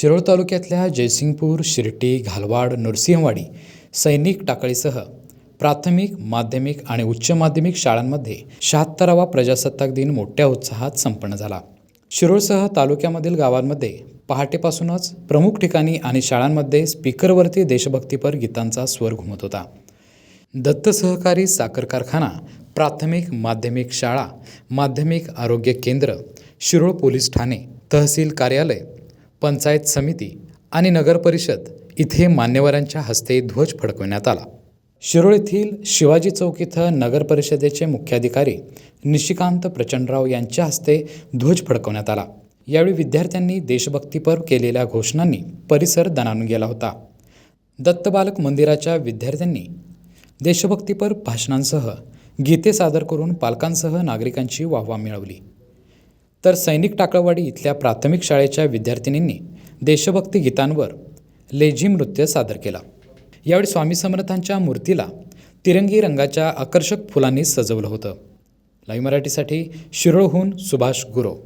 शिरोळ तालुक्यातल्या जयसिंगपूर शिर्टी घालवाड नरसिंहवाडी सैनिक टाकळीसह प्राथमिक माध्यमिक आणि उच्च माध्यमिक शाळांमध्ये शहात्तरावा प्रजासत्ताक दिन मोठ्या उत्साहात संपन्न झाला. शिरोळसह तालुक्यामधील गावांमध्ये पहाटेपासूनच प्रमुख ठिकाणी आणि शाळांमध्ये स्पीकरवरती देशभक्तीपर गीतांचा स्वर घुमत होता. दत्त सहकारी साखर कारखाना प्राथमिक माध्यमिक शाळा माध्यमिक आरोग्य केंद्र शिरोळ पोलीस ठाणे तहसील कार्यालय पंचायत समिती आणि नगरपरिषद इथे मान्यवरांच्या हस्ते ध्वज फडकवण्यात आला. शिरोळ येथील शिवाजी चौक इथं नगरपरिषदेचे मुख्याधिकारी निशिकांत प्रचंडराव यांच्या हस्ते ध्वज फडकवण्यात आला. यावेळी विद्यार्थ्यांनी देशभक्तीपर केलेल्या घोषणांनी परिसर दणाणून गेला होता. दत्तबालक मंदिराच्या विद्यार्थ्यांनी देशभक्तीपर भाषणांसह गीते सादर करून पालकांसह नागरिकांची वाहवा मिळवली. तर सैनिक टाकळवाडी इथल्या प्राथमिक शाळेच्या विद्यार्थिनींनी देशभक्ती गीतांवर लेझी नृत्य सादर केला. यावेळी स्वामी समर्थांच्या मूर्तीला तिरंगी रंगाच्या आकर्षक फुलांनी सजवलं होतं. लाईव्ह मराठीसाठी शिरोळहून सुभाष गुरव.